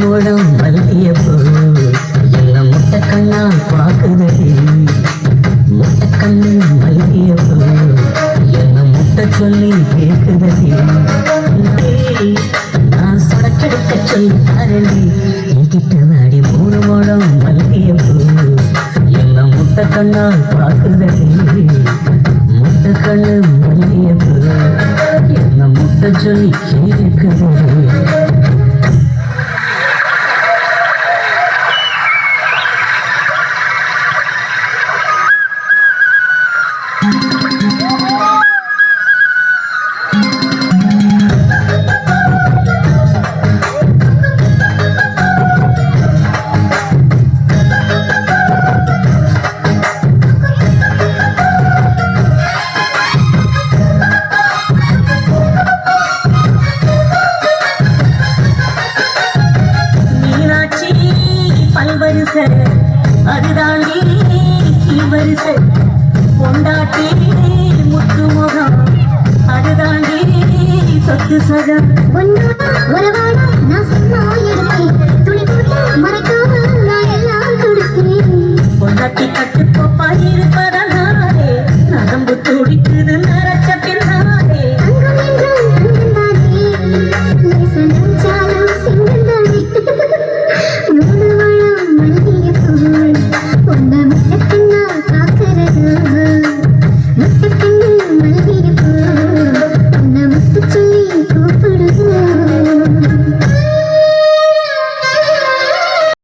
முழம் வலிய எல்லாம் முட்டை கண்ணா பாக்குதடி முட்டை கண்ணு வலிய என்ன முட்டை சொல்லி கேக்குதடி நான் சடக்கெடுக்க சொல்லி தரண்டி என்கிட்ட வாடி மூணு முழம் வலிய என்ன முட்டை கண்ணா பாக்குதடி முட்டை கண்ணு வலிய என்ன முட்டை சொல்லி கேக்குதடி மீனாட்சி பல்வரிச அதுதாண்டி சீவரிச பொண்டாட்டி முத்து முகம் அதுதாண்டி சொத்து சகம். ஒன்னோட உறவாட நான் சொன்னா எடுப்பேன் துளி போட்டு மறைக்காம நான் எல்லாம் பொண்டாட்டி இருப்பதால்